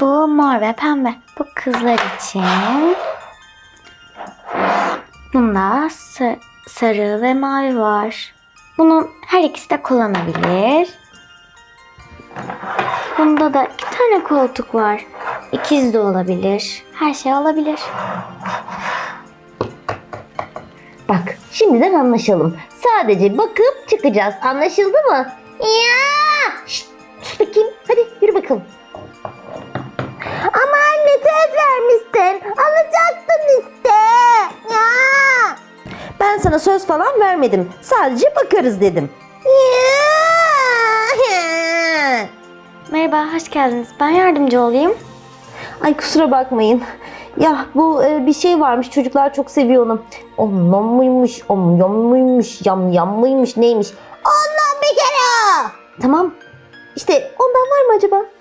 Bu mor ve pembe. Bu kızlar için. Bunda sa- sarı ve mavi var. Bunun her ikisi de kullanabilir. Bunda da iki tane koltuk var. İkiz de olabilir. Her şey olabilir. Bak şimdiden anlaşalım. Sadece bakıp çıkacağız. Anlaşıldı mı? Ya! Şşt, sus bakayım. Hadi yürü bakalım. Söz vermiştin. Alacaktın işte. Ya! Ben sana söz falan vermedim. Sadece bakarız dedim. Ya! Merhaba, hoş geldiniz. Ben yardımcı olayım. Ay kusura bakmayın. Ya bu e, bir şey varmış çocuklar çok seviyor onu. Ondan mıymış, omyam mıymış, yam yam mıymış neymiş? Ondan bir kere. Tamam. İşte ondan var mı acaba?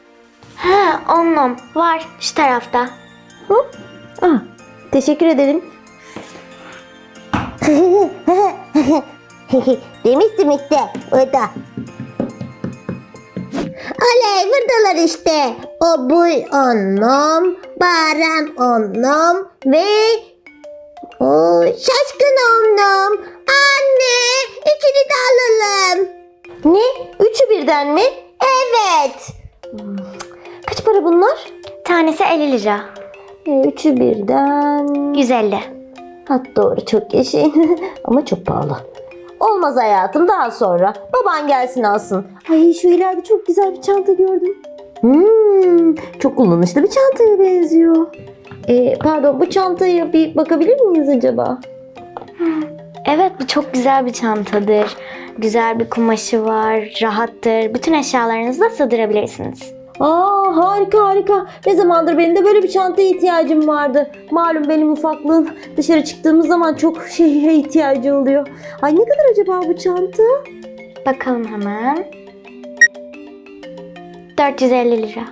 Ha, onlum var şu tarafta. Hı? Ah, teşekkür ederim. Demiştim işte orada. Oley buradalar işte. O buy onum, Baran onum ve o şaşkın onum. Anne üçünü de alalım. Ne? Üçü birden mi? Tanesi 50 lira. E, Üçü birden. 150. Ha doğru çok yaşayın ama çok pahalı. Olmaz hayatım daha sonra. Baban gelsin alsın. Ay şu ileride çok güzel bir çanta gördüm. Hmm, çok kullanışlı bir çantaya benziyor. E, pardon bu çantaya bir bakabilir miyiz acaba? Evet bu çok güzel bir çantadır. Güzel bir kumaşı var, rahattır. Bütün eşyalarınızı da sığdırabilirsiniz. Aa harika harika. Ne zamandır benim de böyle bir çantaya ihtiyacım vardı. Malum benim ufaklığım dışarı çıktığımız zaman çok şeye ihtiyacı oluyor. Ay ne kadar acaba bu çanta? Bakalım hemen. 450 lira.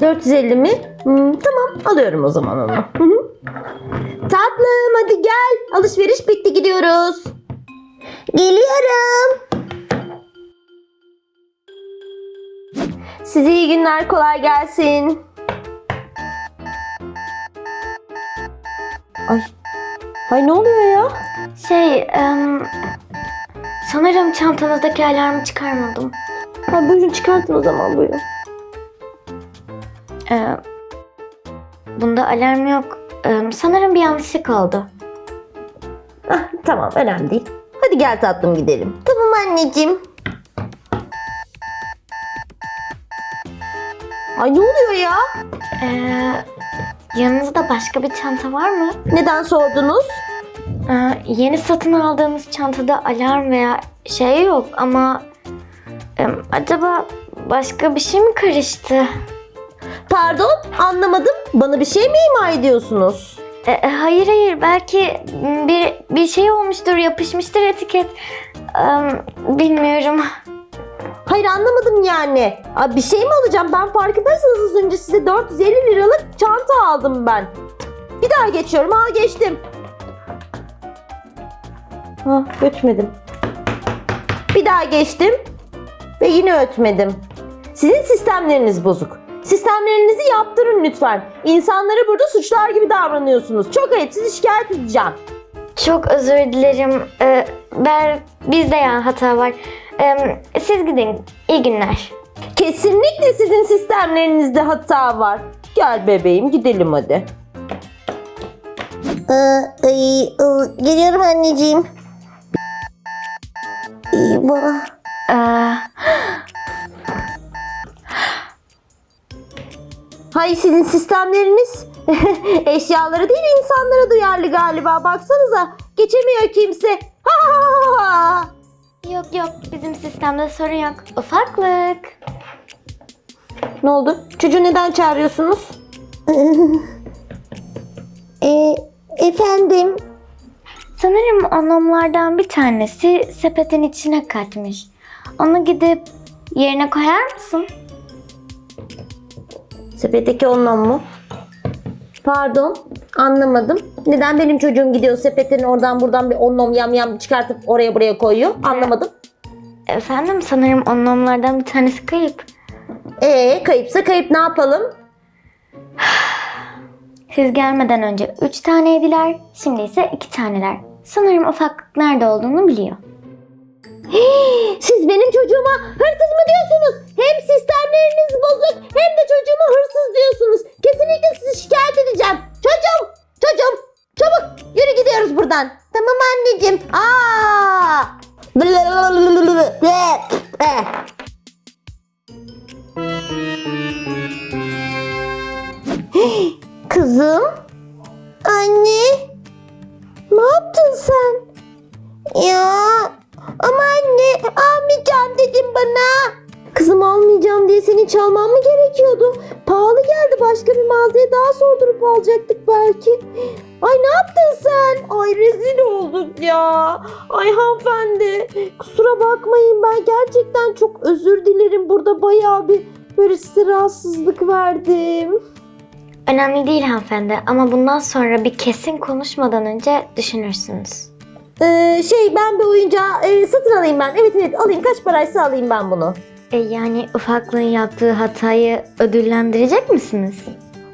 450 mi? Hmm, tamam alıyorum o zaman onu. Hı hı. Tatlım hadi gel. Alışveriş bitti gidiyoruz. Geliyorum. Size iyi günler kolay gelsin. Ay. Ay ne oluyor ya? Şey, em, sanırım çantanızdaki alarmı çıkarmadım. Ha, buyurun çıkartın o zaman buyurun. Ee, bunda alarm yok. Em, sanırım bir yanlışlık oldu. Ah, tamam önemli değil. Hadi gel tatlım gidelim. Tamam anneciğim. Ay ne oluyor ya? Ee, yanınızda başka bir çanta var mı? Neden sordunuz? Ee, yeni satın aldığımız çantada alarm veya şey yok ama em, acaba başka bir şey mi karıştı? Pardon anlamadım. Bana bir şey mi ima ediyorsunuz? E, e, hayır hayır belki bir bir şey olmuştur yapışmıştır etiket. Em, bilmiyorum. Hayır anlamadım yani. Aa, bir şey mi alacağım? Ben farkındaysanız az önce size 450 liralık çanta aldım ben. Bir daha geçiyorum. Al geçtim. Ha ötmedim. Bir daha geçtim. Ve yine ötmedim. Sizin sistemleriniz bozuk. Sistemlerinizi yaptırın lütfen. İnsanlara burada suçlar gibi davranıyorsunuz. Çok ayıp. Şikayet edeceğim. Çok özür dilerim. Ee, ben bizde ya hata var. Siz gidin. İyi günler. Kesinlikle sizin sistemlerinizde hata var. Gel bebeğim gidelim hadi. geliyorum anneciğim. Eyvah. Ee, Hay sizin sistemleriniz eşyaları değil insanlara duyarlı galiba. Baksanıza geçemiyor kimse. Ha, ha, ha, ha. Yok yok bizim sistemde sorun yok. Ufaklık. Ne oldu? Çocuğu neden çağırıyorsunuz? e, efendim? Sanırım anlamlardan bir tanesi sepetin içine kaçmış. Onu gidip yerine koyar mısın? Sepetteki ondan mu? Pardon anlamadım. Neden benim çocuğum gidiyor sepetin oradan buradan bir onlom yam yam çıkartıp oraya buraya koyuyor? Anlamadım. Efendim sanırım anlamlardan bir tanesi kayıp. Ee kayıpsa kayıp ne yapalım? Siz gelmeden önce 3 taneydiler, şimdi ise 2 taneler. Sanırım ufaklık nerede olduğunu biliyor. Siz benim çocuğuma hırsız mı diyorsunuz? Hem sistemleriniz bozuk hem de çocuğuma hırsız diyorsunuz. Kesinlikle sizi şikayet edeceğim. Çocuğum, çocuğum çabuk yürü gidiyoruz buradan. Tamam anneciğim. Aa! Kızım? Ay rezil olduk ya. Ay hanımefendi kusura bakmayın ben gerçekten çok özür dilerim. Burada bayağı bir böyle size rahatsızlık verdim. Önemli değil hanımefendi ama bundan sonra bir kesin konuşmadan önce düşünürsünüz. Ee, şey ben bir oyuncağı e, satın alayım ben. Evet evet alayım kaç paraysa alayım ben bunu. E yani ufaklığın yaptığı hatayı ödüllendirecek misiniz?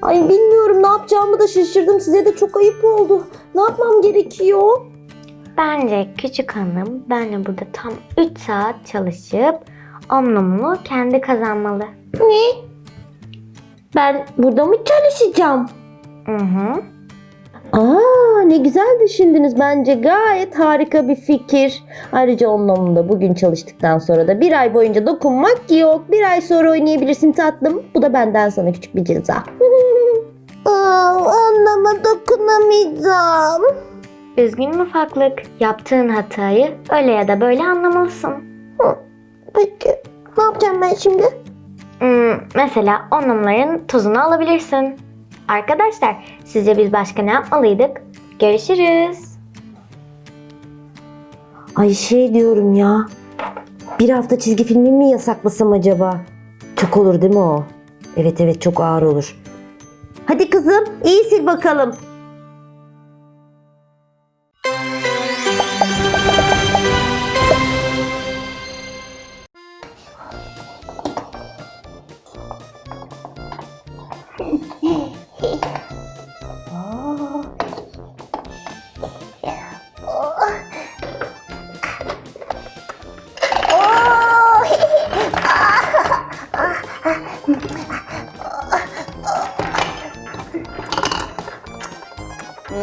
Ay bilmiyorum ne yapacağımı da şaşırdım. Size de çok ayıp oldu. Ne yapmam gerekiyor? Bence küçük hanım benle burada tam 3 saat çalışıp omlumunu kendi kazanmalı. Ne? Ben burada mı çalışacağım? Hı hı. Aa ne güzel düşündünüz bence gayet harika bir fikir. Ayrıca onun da bugün çalıştıktan sonra da bir ay boyunca dokunmak yok. Bir ay sonra oynayabilirsin tatlım. Bu da benden sana küçük bir ceza. Anlama dokunamayacağım. Üzgünüm ufaklık. Yaptığın hatayı öyle ya da böyle anlamalısın. Peki ne yapacağım ben şimdi? Hmm, mesela onlumların tozunu alabilirsin. Arkadaşlar sizce biz başka ne yapmalıydık? Görüşürüz. Ay şey diyorum ya. Bir hafta çizgi filmi mi yasaklasam acaba? Çok olur değil mi o? Evet evet çok ağır olur. Hadi kızım iyi sil bakalım.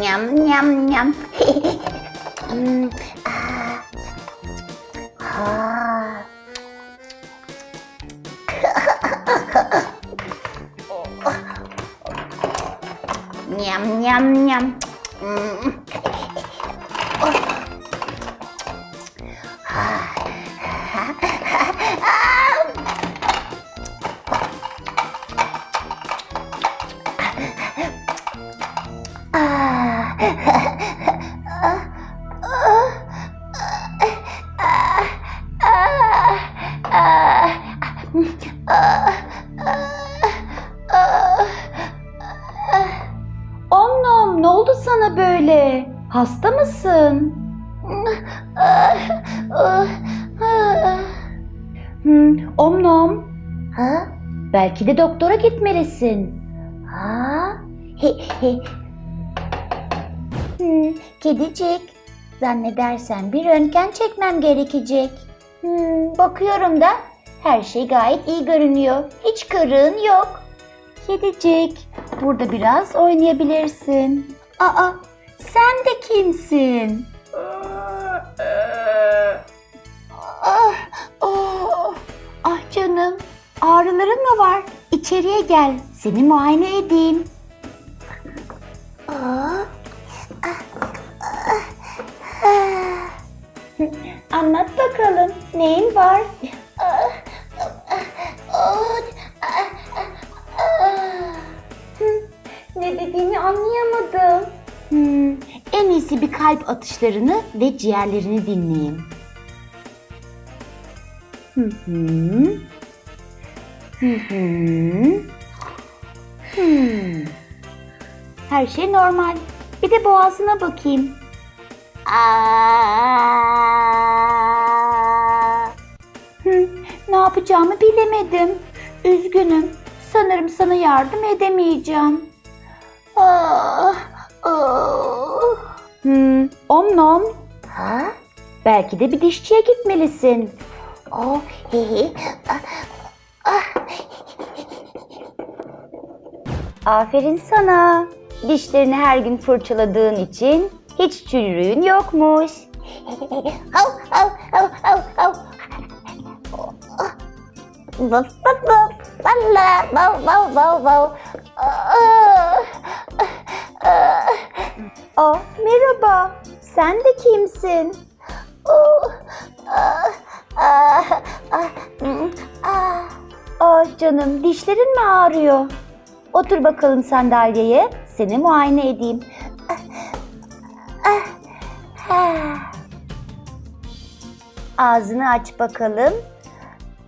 Nhắm nhắm nhắm. À. À. nhắm nhắm nhắm. Omnom ne oldu sana böyle? Hasta mısın? Hmm, Omnom Ha? belki de doktora gitmelisin. Ha? Hmm, kedicik. Zannedersen bir röntgen çekmem gerekecek. Hmm, bakıyorum da her şey gayet iyi görünüyor. Hiç kırığın yok. Kedicik burada biraz oynayabilirsin. Aa sen de kimsin? Ah, oh, ah canım ağrıların mı var? İçeriye gel seni muayene edeyim. Anlat bakalım neyin var? Anlayamadım. Hmm, en iyisi bir kalp atışlarını ve ciğerlerini. Hmm. Her şey normal. Bir de boğazına bakayım. Ne yapacağımı bilemedim. Üzgünüm. Sanırım sana yardım edemeyeceğim. Ah, ah. Hmm, om nom. Ha? Belki de bir dişçiye gitmelisin. Oh, hehe. Aferin sana. Dişlerini her gün fırçaladığın için hiç çürüğün yokmuş. Au, au, au, au, au. Vaf, vaf, vaf. Valla, vav, Aa, merhaba. Sen de kimsin? oh, canım, dişlerin mi ağrıyor? Otur bakalım sandalyeye. Seni muayene edeyim. Ağzını aç bakalım.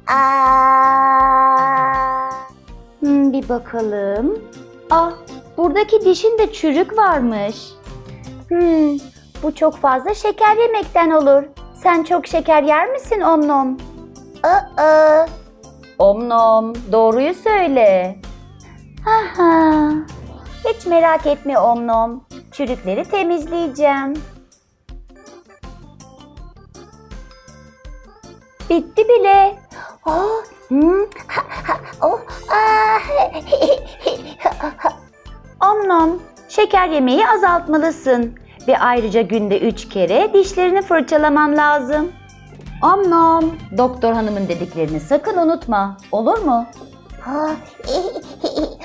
Ah. Hmm, bir bakalım. Ah, buradaki dişinde çürük varmış. Hmm, bu çok fazla şeker yemekten olur. Sen çok şeker yer misin Omnom? Aa, Omnom, doğruyu söyle. Haha. Hiç merak etme Omnom. Çürükleri temizleyeceğim. Bitti bile. Oh, Hmm, oh, ah. Omnom, şeker yemeği azaltmalısın. Ve ayrıca günde üç kere dişlerini fırçalaman lazım. Omnom, doktor hanımın dediklerini sakın unutma. Olur mu?